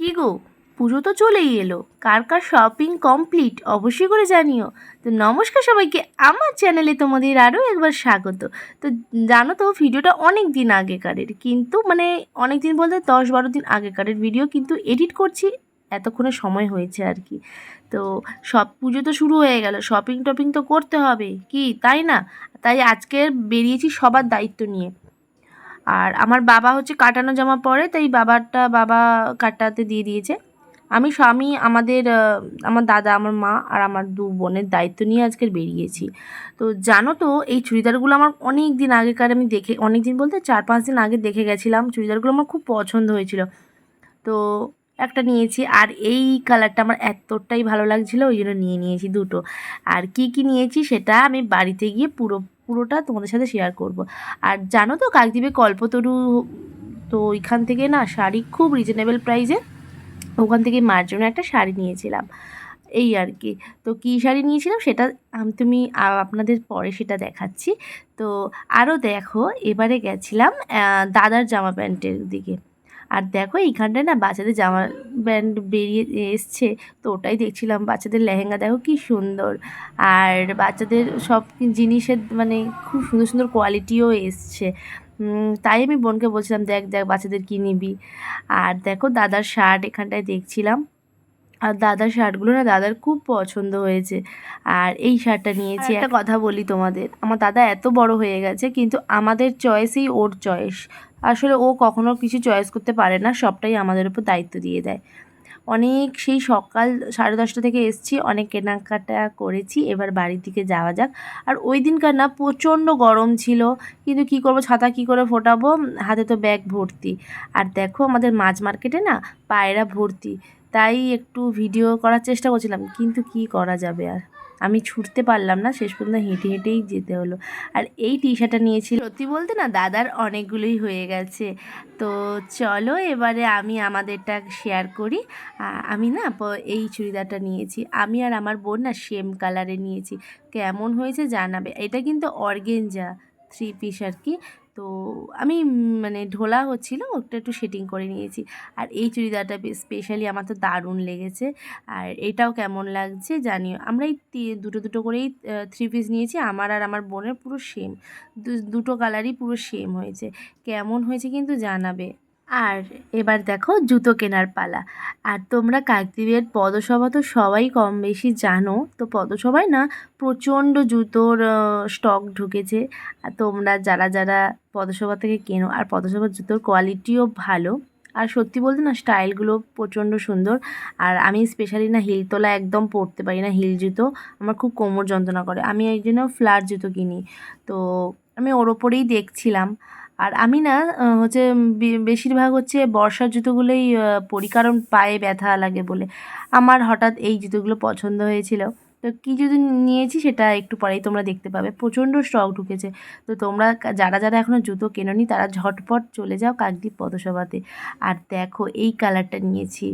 কি গো? পুজো তো চলেই এলো। কার কার শপিং কমপ্লিট অবশ্যই করে জানিও। তো নমস্কার সবাইকে। আমার চ্যানেলে তোমাদের আরও একবার স্বাগত। তো জানো তো, ভিডিওটা অনেক দিন আগেকারের। কিন্তু মানে অনেক দিন বলতে দশ বারো দিন আগেকারের ভিডিও কিন্তু এডিট করছি। এতক্ষণে সময় হয়েছে আর কি। তো সব পুজো তো শুরু হয়ে গেল। শপিং টপিং তো করতে হবে। কি? তাই না? তাই আজকে বেরিয়েছি সবার দায়িত্ব নিয়ে। আর আমার বাবা হচ্ছে কাটানো জামা পরে, তাই বাবারটা, বাবা কাটাতে দিয়ে দিয়েছে। আমি স্বামী, আমাদের আমার দাদা, আমার মা আর আমার দু বোনের দায়িত্ব নিয়ে আজকের বেরিয়েছি। তো জানো তো, এই চুড়িদারগুলো আমার অনেক দিন আগেকার আমি দেখে অনেক দিন বলতে চার পাঁচ দিন আগে দেখে গেছিলাম। চুড়িদারগুলো আমার খুব পছন্দ হয়েছিল। তো একটা নিয়েছি আর এই কালারটা আমার এতটাই ভালো লাগছিল, ওই জন্য নিয়ে নিয়েছি দুটো। আর কি কি নিয়েছি সেটা আমি বাড়িতে গিয়ে পুরো পুরোটা তোমাদের সাথে শেয়ার করব। আর জানো তো কাকদ্বীপে কল্পতরু তো ওইখান থেকে না শাড়ি খুব রিজনেবল প্রাইসে ওখান থেকে মার জন্য একটা শাড়ি নিয়েছিলাম। এই আর কি। তো কী শাড়ি নিয়েছিলাম সেটা আমি, তুমি আপনাদের পরে সেটা দেখাচ্ছি। তো আরও দেখো, এবারে গেছিলাম দাদার জামা প্যান্টের দিকে। আর দেখো এইখানটায় না বাচ্চাদের জামা প্যান্ট বেরিয়ে এসছে তো ওটাই দেখছিলাম। বাচ্চাদের লেহেঙ্গা দেখো কি সুন্দর। আর বাচ্চাদের সব জিনিসের মানে খুব সুন্দর সুন্দর কোয়ালিটিও এসছে। তাই আমি বোনকে বলছিলাম দেখ দেখ বাচ্চাদের কী নিবি? আর দেখো দাদার শার্ট এখানটায় দেখছিলাম। আর দাদার শার্টগুলো না দাদার খুব পছন্দ হয়েছে। আর এই শার্টটা নিয়েছি। একটা কথা বলি তোমাদের। আমার দাদা এত বড় হয়ে গেছে কিন্তু আমাদের চয়েসই ওর চয়েস। আসলে ও কখনো কিছু চয়েস করতে পারে না, সবটাই আমাদের উপর দায়িত্ব দিয়ে দেয়। অনেক সেই সকাল সাড়ে দশটা থেকে এসছি, অনেক কেনাকাটা করেছি, এবার বাড়ির দিকে যাওয়া যাক। আর ওই দিনকার না, প্রচণ্ড গরম ছিল, কিন্তু কি করব, ছাতা কি করে ফোটাবো? হাতে তো ব্যাগ ভর্তি। আর দেখো আমাদের মাছ মার্কেটে না পায়রা ভর্তি। তাই একটু ভিডিও করার চেষ্টা করছিলাম, কিন্তু কি করা যাবে আর? আমি ছুটতে পারলাম না, শেষ পর্যন্ত হেঁটে হেঁটেই যেতে হলো। আর এই টি শার্টটা নিয়েছি সত্যি বলতে না, দাদার অনেকগুলোই হয়ে গেছে। তো চলো এবারে আমি আমাদেরটা শেয়ার করি। আমি না এই চুড়িদারটা নিয়েছি। আমি আর আমার বোন না সেম কালারে নিয়েছি। কেমন হয়েছে জানাবে? এটা কিন্তু অর্গেঞ্জা থ্রি পিস আর কি। তো আমি মানে ঢোলা হচ্ছিল, ওটা একটু সেটিং করে নিয়েছি। আর এই চুড়িদারটা স্পেশালি আমার তো দারুণ লেগেছে। আর এটাও কেমন লাগছে জানিও। আমরা এই দুটো দুটো করেই থ্রি পিস নিয়েছি। আমার আর আমার বোনের পুরো সেম দুটো কালারই পুরো সেম হয়েছে। কেমন হয়েছে কিন্তু জানাবে। আর এবার দেখো জুতো কেনার পালা। আর তোমরা কাকদ্বীপের পদসভা তো সবাই কম বেশি জানো, তো পদসভায় না প্রচণ্ড জুতোর স্টক ঢুকেছে। আর তোমরা যারা যারা পদসভা থেকে কেনো, আর পদসভার জুতোর কোয়ালিটিও ভালো। আর সত্যি বলতে না স্টাইলগুলো প্রচণ্ড সুন্দর। আর আমি স্পেশালি না হিল তোলা একদম পরতে পারি না হিল জুতো, আমার খুব কোমর যন্ত্রণা করে। আমি এই জন্য ফ্ল্যাট জুতো কিনি। তো আমি ওর ওপরেই দেখছিলাম। আর আমি না হচ্ছে বেশিরভাগ হচ্ছে বর্ষার জুতোগুলোই পরি কারণ পায়ে ব্যথা লাগে বলে আমার হঠাৎ এই জুতোগুলো পছন্দ হয়েছিল। তো কী জুতো নিয়েছি সেটা একটু পরেই তোমরা দেখতে পাবে। প্রচণ্ড স্টক ঢুকেছে। তো তোমরা যারা যারা এখনও জুতো কেনোনি, তারা ঝটপট চলে যাও কাকদ্বীপ পদসভাতে আর দেখো, এই কালারটা নিয়েছি।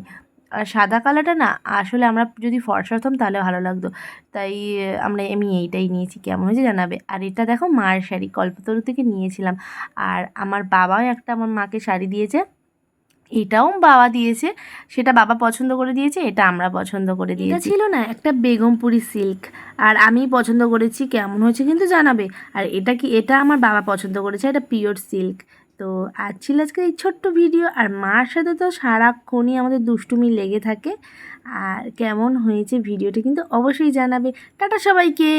আর সাদা কালারটা না আসলে আমরা যদি ফর্সা হতাম তাহলে ভালো লাগতো। তাই আমরা আমি এইটাই নিয়েছি কেমন হয়েছে জানাবে? আর এটা দেখো মার শাড়ি কল্পতরু থেকে নিয়েছিলাম। আর আমার বাবাও একটা আমার মাকে শাড়ি দিয়েছে। এটাও বাবা দিয়েছে। সেটা বাবা পছন্দ করে দিয়েছে এটা আমরা পছন্দ করে দিয়েছি। ছিল না একটা বেগমপুরি সিল্ক। আর আমি পছন্দ করেছি কেমন হয়েছে কিন্তু জানাবে? আর এটা কি এটা আমার বাবা পছন্দ করেছে এটা পিওর সিল্ক। তো আজ ছিল আজকে এই ছোট্ট ভিডিও। আর মার সাথে তো সারাক্ষণই আমাদের দুষ্টুমি লেগে থাকে। আর কেমন হয়েছে ভিডিওটি কিন্তু অবশ্যই জানাবে। টাটা সবাইকে!